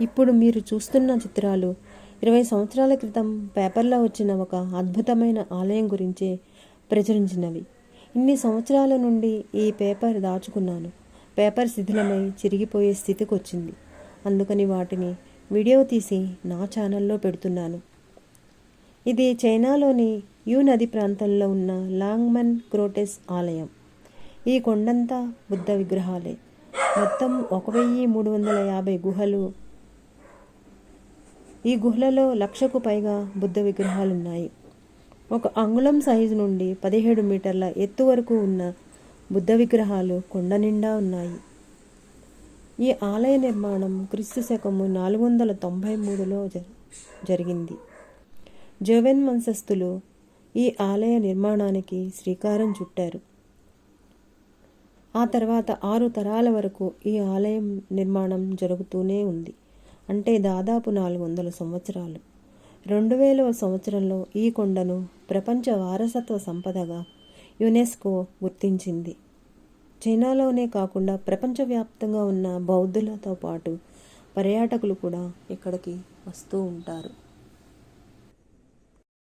ఇప్పుడు మీరు చూస్తున్న చిత్రాలు ఇరవై సంవత్సరాల క్రితం పేపర్లో వచ్చిన ఒక అద్భుతమైన ఆలయం గురించి ప్రచురించినవి. ఇన్ని సంవత్సరాల నుండి ఈ పేపర్ దాచుకున్నాను. పేపర్ శిథిలమై చిరిగిపోయే స్థితికి వచ్చింది అందుకని వాటిని వీడియో తీసి నా ఛానల్లో పెడుతున్నాను. ఇది చైనాలోని యూ నది ప్రాంతంలో ఉన్న లాంగ్మన్ క్రోటెస్ ఆలయం. ఈ కొండంతా బుద్ధ విగ్రహాలే. మొత్తం ఒక వెయ్యి మూడు వందల యాభై గుహలు ఈ గుహలలో లక్షకు పైగా బుద్ధ విగ్రహాలున్నాయి. ఒక అంగుళం సైజు నుండి పదిహేడు మీటర్ల ఎత్తు వరకు ఉన్న బుద్ధ విగ్రహాలు కొండ నిండా ఉన్నాయి. ఈ ఆలయ నిర్మాణం క్రీస్తు శకము నాలుగు వందల తొంభై మూడులో జ- జరిగింది. జోవెన్ వంశస్థులు ఈ ఆలయ నిర్మాణానికి శ్రీకారం చుట్టారు. ఆ తర్వాత ఆరు తరాల వరకు ఈ ఆలయం నిర్మాణం జరుగుతూనే ఉంది. అంటే దాదాపు నాలుగు వందల సంవత్సరాలు. రెండు వేల సంవత్సరంలో ఈ కొండను ప్రపంచ వారసత్వ సంపదగా యునెస్కో గుర్తించింది. చైనాలోనే కాకుండా ప్రపంచవ్యాప్తంగా ఉన్న బౌద్ధులతో పాటు పర్యాటకులు కూడా ఇక్కడికి వస్తూ ఉంటారు.